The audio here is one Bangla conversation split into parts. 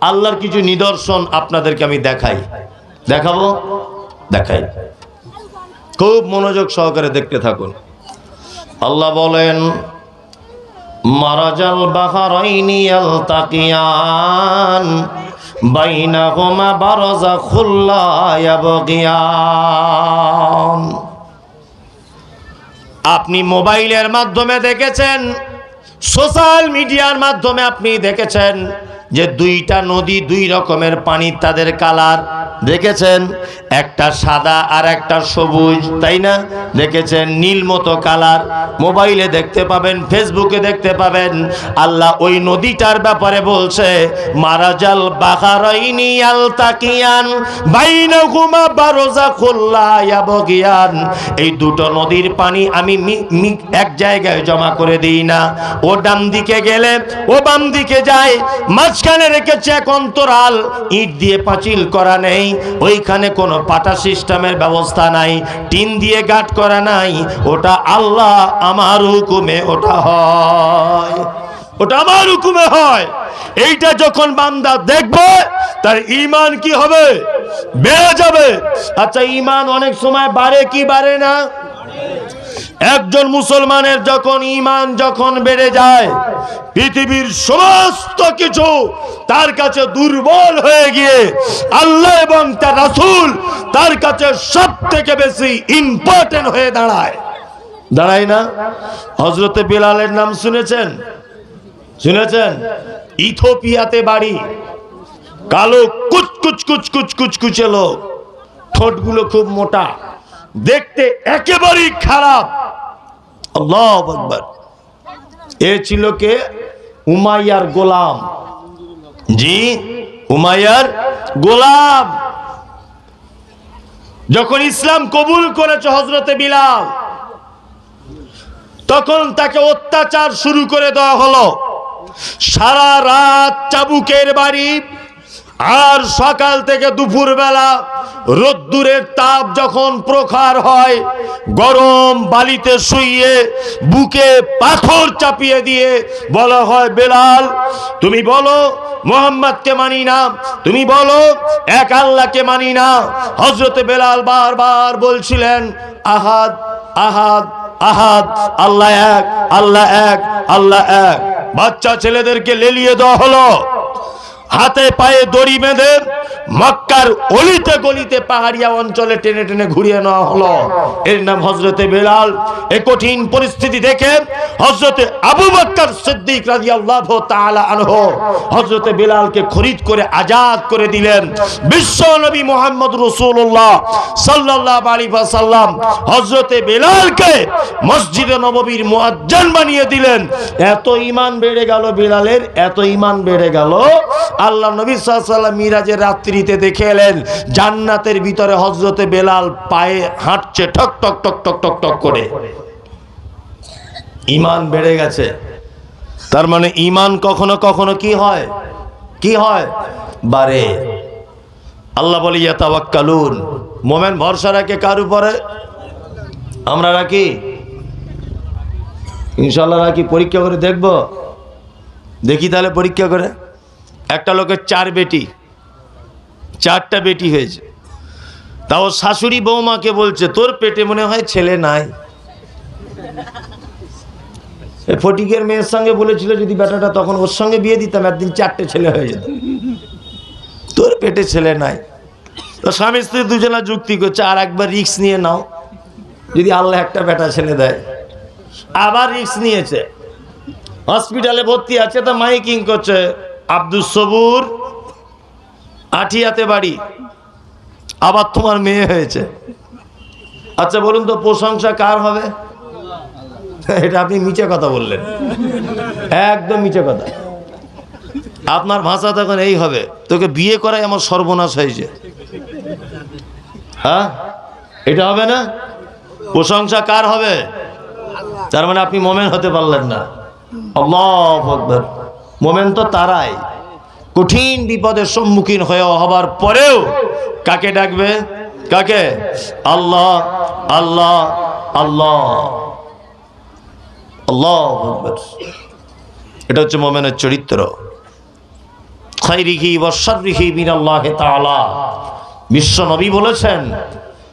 আল্লাহর কিছু নিদর্শন আপনাদেরকে আমি দেখাই। দেখাবো? দেখাই। খুব মনোযোগ সহকারে দেখতে থাকুন। আল্লাহ বলেন, মারাজাল বাহারাইনি ইয়ালতাকিয়ান বাইনাহুমা বারযাখুল লা ইয়াবগিয়ান। আপনি মোবাইলের মাধ্যমে দেখেছেন, সোশ্যাল মিডিয়ার মাধ্যমে আপনি দেখেছেন যে দুইটা নদী দুই রকমের পানি তাদের কালার। দেখেছেন? একটা সাদা আর একটা সবুজ, তাই না? দেখেছেন? নীল মতো কালার। মোবাইলে দেখতে পাবেন, ফেসবুকে দেখতে পাবেন। আল্লাহ ওই নদীটার ব্যাপারে বলছে, মারাজাল আল তাকিয়ান এই দুটো নদীর পানি আমি এক জায়গায় জমা করে দিই না। ও ডান দিকে গেলে, ও বাম দিকে যায়। মাঝখানে রেখেছে এক অন্তরাল, ইট দিয়ে পাঁচিল করা নেই, ওইখানে কোনো পাটা সিস্টেমের ব্যবস্থা নাই, টিন দিয়ে গাট করা নাই, ওটা আল্লাহ আমার হুকুমে ওটা হয়। ওটা আমার হুকুমে হয়। এইটা যখন বান্দা দেখবে, তার ইমান কি হবে? বেড়ে যাবে। আচ্ছা ইমান অনেক সময় বাড়ে কি বাড়ে না? একজন মুসলমানের যখন ইমান যখন বেড়ে যায়, পৃথিবীর সমস্ত কিছু তার কাছে দুর্বল হয়ে গিয়ে আল্লাহ এবং তার রাসূল তার কাছে সব থেকে বেশি ইম্পর্টেন্ট হয়ে দাঁড়ায়। দাঁড়ায় না? হজরতে বিলালের নাম শুনেছেন? শুনেছেন? ইথোপিয়াতে বাড়ি, কালো কুচ কুচ কুচ কুচ কুচ কুচে লোক, ঠোঁটগুলো খুব মোটা। দেখতে একেবারেই খারাপ। আল্লাহ আকবার। এ ছিল কে? উমাইয়ার গোলাম। জি, উমাইয়ার গোলাম। যখন ইসলাম কবুল করেছে হজরতে বিলাল, তখন তাকে অত্যাচার শুরু করে দেওয়া হলো। সারা রাত চাবুকের বাড়ি আর সকাল থেকে দুপুর বেলা রোদ্দুরের তাপ যখন প্রখার হয়, গরম বালিতে শুইয়ে বুকে পাথর চাপিয়ে দিয়ে বলা হয়, বেলাল, তুমি বলো, মোহাম্মদকে মানি না। তুমি বলো, এক আল্লাহকে মানি না। হজরতে বেলাল বারবার বলছিলেন, আহাদ আহাদ আহাদ, আল্লাহ এক আল্লাহ এক আল্লাহ এক। বাচ্চা ছেলেদেরকে লেলিয়ে দেওয়া হলো। হাতে পায়ে দড়ি বেঁধে মক্কার অলিতে গলিতে পাহাড়িয়া অঞ্চলে টেনে টেনে ঘুরিয়ে নেওয়া হলো। এর নাম হজরতে বেলাল। এই কঠিন পরিস্থিতি দেখে হজরতে আবু বক্কর সিদ্দিক রাদিয়াল্লাহু তাআলা আনহু হজরতে বেলালকে খরিদ করে আজাদ করে দিলেন। বিশ্ব নবী মোহাম্মদ রাসূলুল্লাহ সাল্লাল্লাহু আলাইহি ওয়াসাল্লাম হজরতে বেলালকে মসজিদে নববীর মুয়াজ্জিন বানিয়ে দিলেন। এত ইমান বেড়ে গেল বেলালের, এত ইমান বেড়ে গেল আল্লাহ নবী সাল্লাম মিরাজের রাত্রিতে দেখে এলেন, জান্নাতের ভিতরে হজরতে বেলাল পায়ে হাঁটছে, ঠক টক টক টক টক টক করে। ইমান বেড়ে গেছে। তার মানে ইমান কখনো কখনো কি হয়? কি হয়? বারে আল্লাহ বলি, ইয়াতাওয়াক্কালুন। মোমেন ভরসা রাখে কার উপরে? আমরা রাখি? ইনশাল্লাহ রাখি। পরীক্ষা করে দেখব। দেখি তাহলে পরীক্ষা করে। একটা লোকের চার বেটি, চারটা বেটি হয়েছে। তাও শাশুড়ি বৌমাকে বলছে, তোর পেটে মনে হয় ছেলে নাই? ফটিকের মেয়ের সঙ্গে বলেছিল, যদি বেটাটা তখন ওর সঙ্গে বিয়ে দিতাম, একদিন চারটে ছেলে হয়ে যেত। তোর পেটে ছেলে নাই। তো স্বামী স্ত্রী দুজনা যুক্তি করছে, আর একবার রিক্স নিয়ে নাও। যদি আল্লাহ একটা বেটা ছেলে দেয়। আবার রিক্স নিয়েছে। হসপিটালে ভর্তি আছে, তো মাইকিং করছে। আব্দুল সবুর, আঠিয়াতে বাড়ি। আবার তোমার মেয়ে হয়েছে। আচ্ছা বলুন তো, প্রশংসা কার হবে? এটা আপনি মিছে কথা বললেন। একদম মিছে কথা। আপনার ভাষা তখন এই হবে। তোকে বিয়ে করাই আমার সর্বনাশ হয়েছে। হ্যাঁ? এটা হবে না? প্রশংসা কার হবে? তার মানে আপনি মোমেন হতে পারলেন না। আল্লাহু আকবার। মোমেন তো তারাই। কঠিন বিপদের সম্মুখীন হয়ে হবার পরেও কাকে ডাকবে? কাকে? আল্লাহ আল্লাহ আল্লাহ। আল্লাহ এটা হচ্ছে মোমেনের চরিত্র। খাইরিহি ওয়াশাররিহি মিনাল্লাহি তাআলা। বিশ্ব নবী বলেছেন,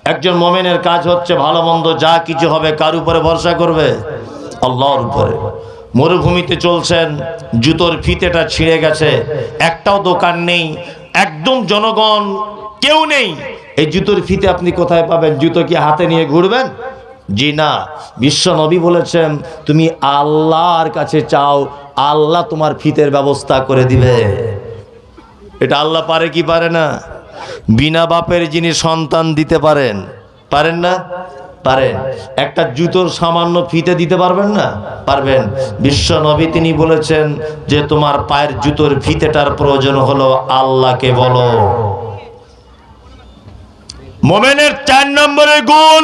একজন মোমেনের কাজ হচ্ছে ভালো মন্দ যা কিছু হবে কার উপরে ভরসা করবে? আল্লাহর উপরে। মরুভূমিতে চলছেন, জুতোর ফিতেটা ছিঁড়ে গেছে, একটাও দোকান নেই, একদম জনগণ কেউ নেই। এই জুতোর ফিতে আপনি কোথায় পাবেন? জুতো কি হাতে নিয়ে ঘুরবেন? জি না। বিশ্ব নবী বলেছেন, তুমি আল্লাহর কাছে চাও, আল্লাহ তোমার ফিতের ব্যবস্থা করে দিবে। এটা আল্লাহ পারে কি পারে না? বিনা বাপের যিনি সন্তান দিতে পারেন পারেন না? পারেন একটা জুতোর সামান্য ফিতে দিতে পারবেন না? পারবেন। বিশ্ব নবী তিনি বলেছেন যে তোমার পায়ের জুতোর ফিতেটার প্রয়োজন হলো আল্লাহকে বলো। মোমেনের চার নম্বরের গুণ,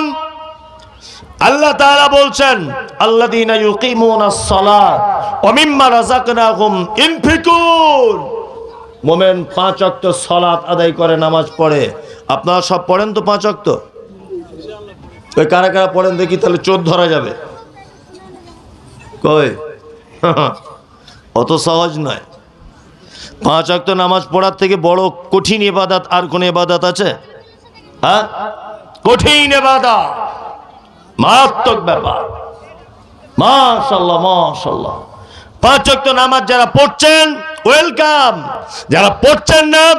আল্লাহ তাআলা বলছেন, আল্লাযীনা ইউকিমুনাস সালাত ওয়া মিম্মা রাযাকনাহুম ইনফিকুন। মোমেন পাঁচ অক্ত সলাৎ আদায় করে, নামাজ পড়ে। আপনারা সব পড়েন তো পাঁচ অক্ত ওই কারা কারা পড়েন দেখি, তাহলে চোর ধরা যাবে। কই অত সহজ নয়। পাঁচ অক্ত নামাজ পড়ার থেকে বড় কঠিন এবাদাত আর কোন এবাদাত আছে? হ্যাঁ? কঠিন এবাদাত। মারাত্মক ব্যাপার। মাশাল্লাহ মাশাল্লাহ। পাঁচ ওয়াক্ত নামাজ যারা পড়ছেন, ওয়েলকাম। যারা পড়ছেন না,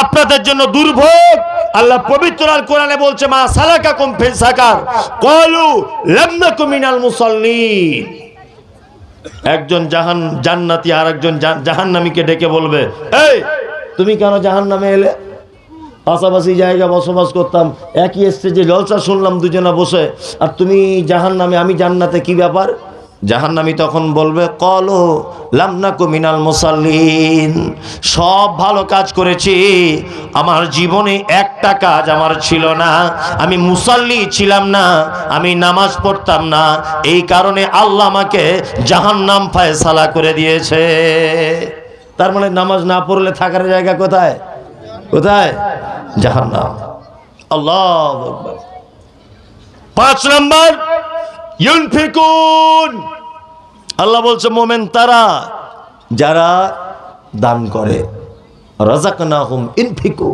আপনাদের জন্য দুর্ভোগ। আল্লাহ পবিত্র আল কোরআনে বলছে, মা সালাকা কুম ফি সাকার কলু লাম নাকু মিনাল মুসাল্লিন। একজন জাহান, জান্নাতি আর একজন জাহান্নামীকে ডেকে বলবে, এই, তুমি কেন জাহান্নামে এলে? পাশাপাশি জায়গা বসবাস করতাম, একই স্টেজে জলসা শুনলাম দুজনা বসে, আর তুমি জাহান নামে আমি জান্নাতে কি ব্যাপার? জাহান নামি তখন বলবে, কলো লামনাকু মিনাল মুসাল্লিন, সব ভালো কাজ করেছি, আমার জীবনে একটা কাজ আমার ছিল না, আমি মুসাল্লি ছিলাম না, আমি নামাজ পড়তাম না, এই কারণে আল্লাহ আমাকে জাহান্নাম ফায়সালা করে দিয়েছে। তার মানে নামাজ না পড়লে থাকার জায়গা কোথায়? কোথায়? জাহান্নাম। আল্লাহ পাঁচ নম্বর ইউনফিকুন। আল্লাহ বলছে, মোমেন তারা যারা দান করে রাজাকনাহুম ইনফিকু,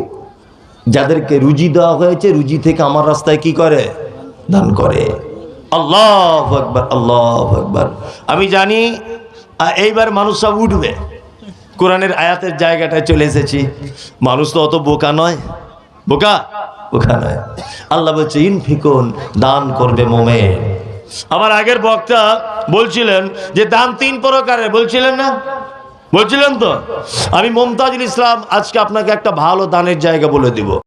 যাদেরকে রুজি দেওয়া হয়েছে, রুজি থেকে আমার রাস্তায় কি করে? দান করে। আল্লাহ আকবার আল্লাহ আকবার। আমি জানি এইবার মানুষ সব উঠবে। কোরআনের আয়াতের জায়গাটায় চলে এসেছি। মানুষ তো অত বোকা নয়। বোকা? বোকা নয়। আল্লাহ বলছে, ইনফিকুন, দান করবে মোমে আমার আগের বক্তা বলছিলেন যে দান তিন প্রকারের, বলছিলেন না? বলছিলেন তো? আমি মমতাজুল ইসলাম আজকে আপনাকে একটা ভালো দানের জায়গা বলে দিব।